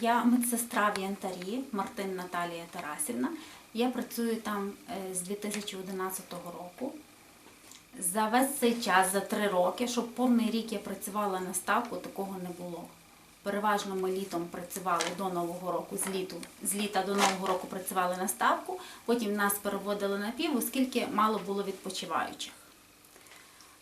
Я медсестра в Янтарі, Мартин Наталія Тарасівна. Я працюю там е, з 2011 року. За весь цей час, за три роки, щоб повний рік я працювала на ставку, такого не було. Переважно ми літом працювали до Нового року, з, літу, з літа до Нового року працювали на ставку, потім нас переводили на пів, оскільки мало було відпочиваючих.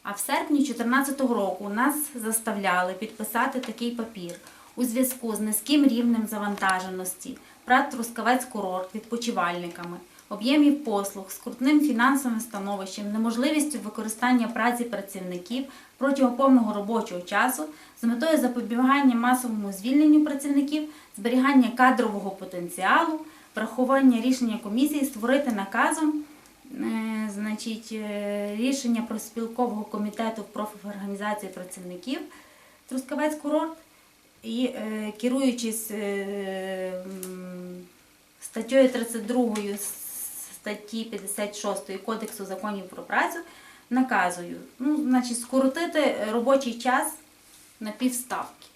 А в серпні 2014 року нас заставляли підписати такий папір у зв'язку з низьким рівнем завантаженості ПРАТ Трускавець курорт відпочивальниками, об'ємів послуг, скрутним фінансовим становищем, неможливістю використання праці працівників протягом повного робочого часу з метою запобігання масовому звільненню працівників, зберігання кадрового потенціалу, врахування рішення комісії створити наказом Е, значить, е, рішення профспілкового комітету профорганізації працівників Трускавець курорт і е, керуючись е, статтею 32 статті 56 Кодексу законів про працю наказую, ну, значить, скоротити робочий час на півставки.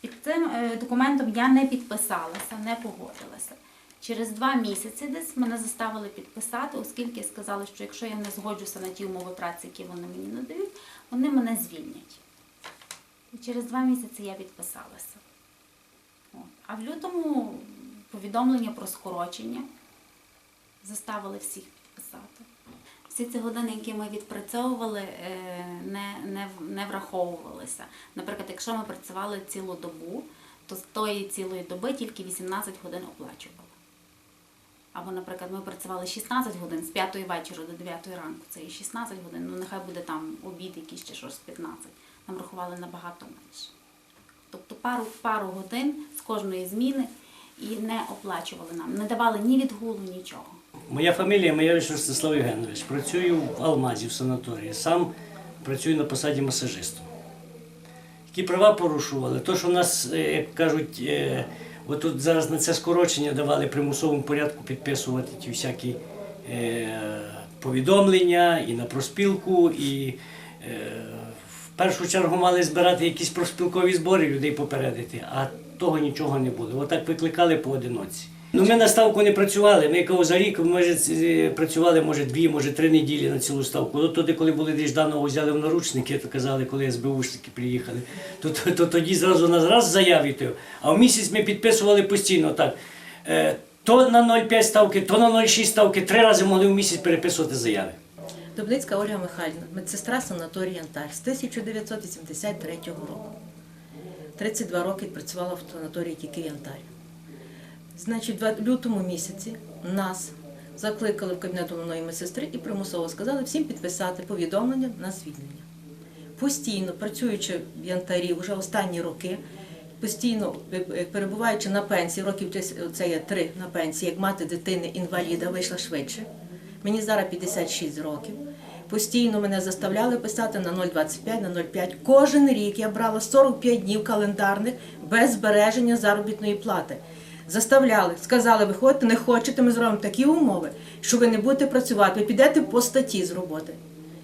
Під цим е, документом я не підписалася, не погодилася. Через два місяці десь мене заставили підписати, оскільки сказали, що якщо я не згоджуся на ті умови праці, які вони мені надають, вони мене звільнять. І через два місяці я підписалася. От. А в лютому повідомлення про скорочення заставили всіх підписати. Всі ці години, які ми відпрацьовували, е, не, не, не враховувалися. Наприклад, якщо ми працювали цілу добу, то з тої цілої доби тільки 18 годин оплачували. Або, наприклад, ми працювали 16 годин з 5 вечора до 9 ранку, це і 16 годин, ну нехай буде там обід якийсь чи щось 15. Нам рахували набагато менше. Тобто пару, пару годин з кожної зміни і не оплачували нам, не давали ні відгулу, нічого. Моя фамілія Маєвич Ростислав Євгенович. Працюю в Алмазі в санаторії. Сам працюю на посаді масажиста. Які права порушували? То, що в нас, е, як кажуть, е, отут зараз на це скорочення давали примусовому порядку підписувати ті всякі е, повідомлення і на проспілку, і першу чергу мали збирати якісь проспілкові збори, людей попередити, а того нічого не було. Отак викликали поодиноці. Ну, ми на ставку не працювали. Ми кажу, за рік може, е, працювали може дві, може три неділі на цілу ставку. От тоді, коли були десь Жданову взяли в наручники, то казали, коли СБУшники приїхали, то, то, то тоді зразу нас раз заявити. А в місяць ми підписували постійно так. Е, то на 0,5 ставки, то на 0,6 ставки, три рази могли в місяць переписувати заяви. Дубницька Ольга Михайлівна, медсестра санаторію Янтар з 1983 року. 32 роки працювала в санаторії тільки Янтар. Значить, в лютому місяці нас закликали в кабінет головної медсестри і примусово сказали всім підписати повідомлення на звільнення. Постійно працюючи в Янтарі вже останні роки, постійно е, е, перебуваючи на пенсії, років це є три на пенсії, як мати дитини інваліда вийшла швидше. Мені зараз 56 років. Постійно мене заставляли писати на 0,25, на 0,5. Кожен рік я брала 45 днів календарних без збереження заробітної плати. Заставляли, сказали, виходьте, не хочете, ми зробимо такі умови, що ви не будете працювати, ви підете по статті з роботи.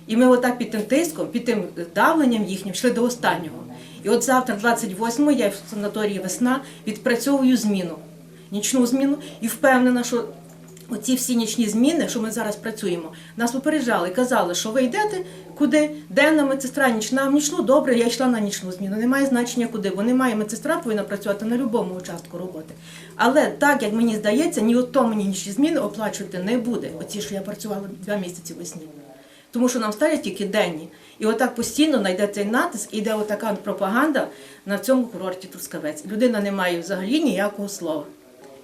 І ми отак під тим тиском, під тим давленням їхнім йшли до останнього. І от завтра, 28-го, я в санаторії весна відпрацьовую зміну, нічну зміну, і впевнена, що оці всі нічні зміни, що ми зараз працюємо, нас попереджали, казали, що ви йдете куди, денна медсестра, нічна, в нічну, добре, я йшла на нічну зміну. Немає значення куди, бо немає медсестра повинна працювати на будь-якому участку роботи. Але так, як мені здається, ні от то мені нічні зміни оплачувати не буде. Оці, що я працювала два місяці весні. Тому що нам ставлять тільки денні. І отак постійно знайде цей натиск, і йде отака пропаганда на цьому курорті Трускавець. Людина не має взагалі ніякого слова.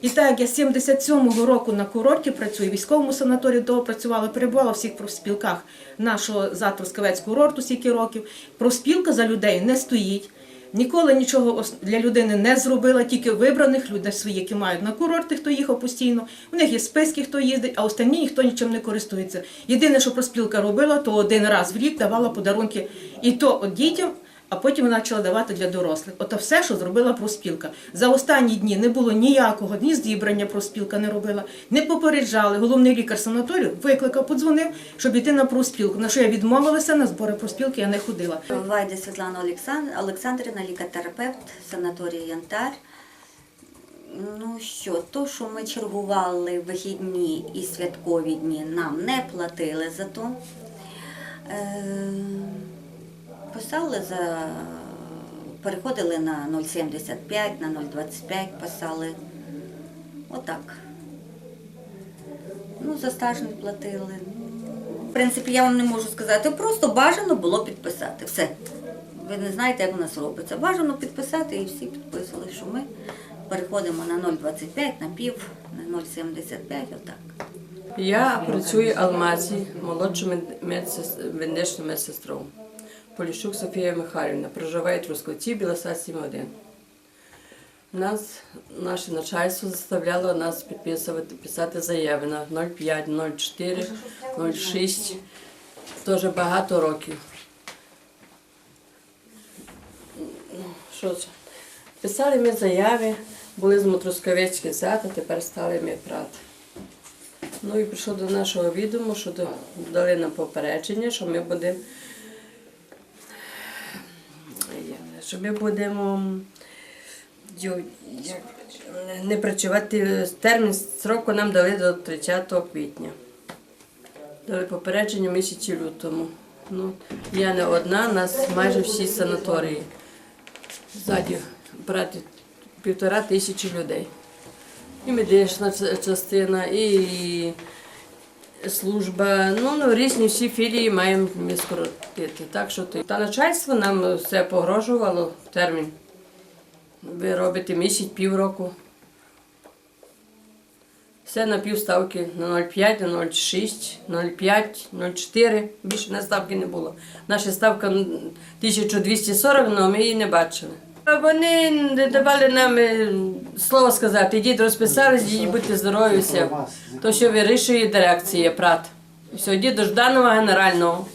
І так, як я з 77-го року на курорті працюю, в військовому санаторії того працювала, перебувала в всіх профспілках нашого за Трускавець курорту стільки років. Профспілка за людей не стоїть. Ніколи нічого для людини не зробила, тільки вибраних людей свої, які мають на курорти, хто їхав постійно. У них є списки, хто їздить, а останні ніхто нічим не користується. Єдине, що проспілка робила, то один раз в рік давала подарунки і то от дітям, а потім почала давати для дорослих. Ото все, що зробила проспілка. За останні дні не було ніякого ні зібрання проспілка не робила, не попереджали. Головний лікар санаторію викликав, подзвонив, щоб йти на проспілку. На що я відмовилася на збори проспілки, я не ходила. Вайда Світлана Олександ- Олександрівна, лікар-терапевт санаторії Янтар. Ну що, то, що ми чергували вихідні і святкові дні, нам не платили за то. Е, писали за. Переходили на 0,75, на 0,25 писали. Отак. Ну, за стаж не платили. В принципі, я вам не можу сказати. Просто бажано було підписати. Все. Ви не знаєте, як у нас робиться. Бажано підписати і всі підписали, що ми переходимо на 0,25, на пів, на 0,75, отак. Я працюю в Алмазі, молодшою медичною медсестрою. Поліщук Софія Михайлівна проживає в Трускавці, Білоса 7-1. Нас, наше начальство заставляло нас підписувати, писати заяви на 0,5, 0,4, 0,6. Теж багато років. Що це? Писали ми заяви, були з Мотрускавецьких зад, а тепер стали ми прати. Ну і прийшло до нашого відому, що дали нам попередження, що ми будемо. Що ми будемо не працювати. Термін строку нам дали до 30 квітня. Дали попередження місяці лютому. Ну, я не одна, нас майже всі санаторії. Ззаді брати півтора тисячі людей. І медична частина, і служба. Ну, ну різні всі філії маємо ми скоротити. Так що ти. Та начальство нам все погрожувало термін. Ви робите місяць, півроку. Все на півставки на 0,5, на 0,6, 0,5, 0,4. Більше на ставки не було. Наша ставка 1240, але ми її не бачили. Вони не давали нам е, слово сказати, йдіть розписались, йдіть будьте здорові. То, що вирішує дирекція ПРАТ. Все, йдіть до Жданова генерального.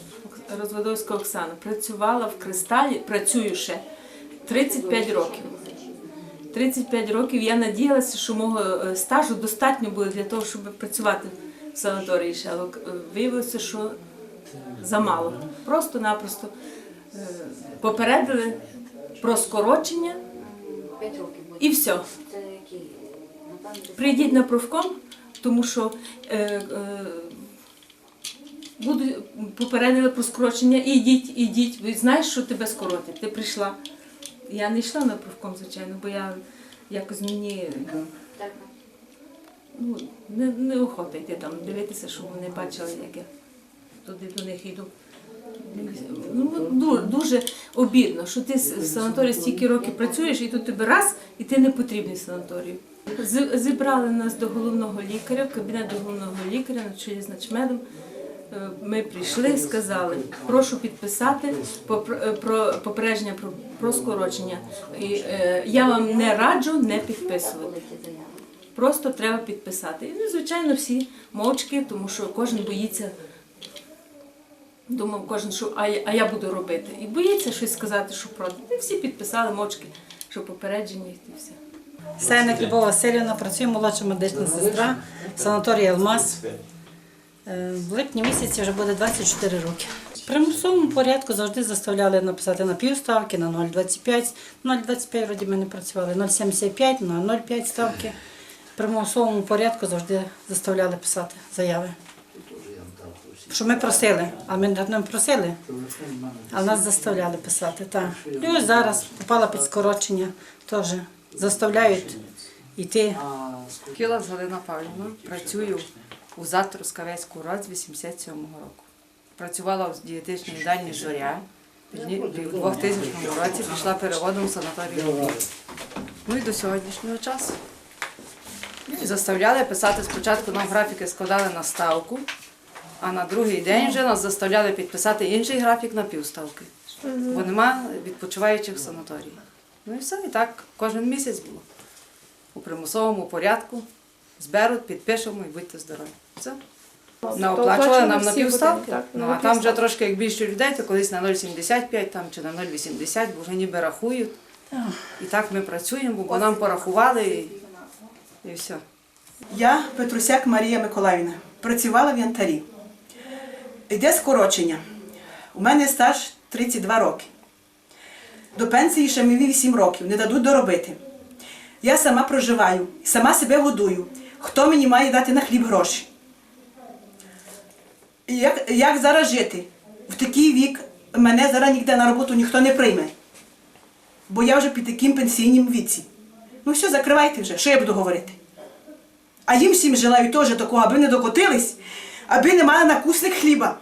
Розводовська Оксана працювала в кристалі, працюю ще 35 років. 35 років я надіялася, що мого е, стажу достатньо буде для того, щоб працювати в санаторії ще, але е, виявилося, що замало. Просто-напросто е, попередили про скорочення і все. Прийдіть на профком, тому що е, е, буду попередили про скорочення, і йдіть, ідіть. Ви знаєш, що тебе скоротять. Ти прийшла. Я не йшла на профком, звичайно, бо я якось мені ну, не, не охота йти там, дивитися, щоб вони бачили, як я туди до них йду. Ну, дуже, дуже обідно, що ти в санаторії стільки років працюєш, і тут тебе раз, і ти не потрібний санаторію. Зібрали нас до головного лікаря, в кабінет до головного лікаря на чолі з начмедом. Е, Ми прийшли, сказали, прошу підписати е, попередження про, про скорочення. І, е, я вам не раджу не підписувати. Просто треба підписати. І, ну, звичайно, всі мовчки, тому що кожен боїться. Думав кожен, що а, я- а я буду робити. І боїться щось сказати, що проти. І всі підписали мовчки, що попередження і все. Сеник Любов Васильівна, працює молодша медична сестра в санаторії Алмаз. Е, В липні місяці вже буде 24 роки. В примусовому порядку завжди заставляли написати на півставки, на 0,25. 0,25 вроді ми не працювали, 0,75, на 0,5 ставки. В примусовому порядку завжди заставляли писати заяви. Що ми просили, а ми не просили, а нас заставляли писати. Так. І ось зараз попала під скорочення, теж заставляють йти. Кіла Галина Павлівна, працюю у ЗАД Трускавецьку РОД з 87-го року. Працювала в дієтичній їдальні Зоря. У 2000 році пішла переводом в санаторій Ну і до сьогоднішнього часу. І заставляли писати спочатку нам графіки складали на ставку, а на другий день вже нас заставляли підписати інший графік на півставки. Бо нема відпочиваючих в санаторії. Ну і все, і так кожен місяць було у примусовому порядку. Зберуть, підпишемо і будьте здорові. Все. Наоплачували нам на півставки. Ну, а там вже трошки як більше людей, то колись на 0,75 там, чи на 0,80, бо вже ніби рахують. І так ми працюємо, бо нам порахували і, і все. Я Петрусяк Марія Миколаївна. Працювала в янтарі. Йде скорочення. У мене стаж 32 роки. До пенсії ще мені 8 років, не дадуть доробити. Я сама проживаю, сама себе годую. Хто мені має дати на хліб гроші? Як, як зараз жити? В такий вік мене зараз ніде на роботу ніхто не прийме. Бо я вже під таким пенсійним віці. Ну все, закривайте вже, що я буду говорити? А їм всім желаю теж такого, аби не докотились, аби не мала на кусник хліба.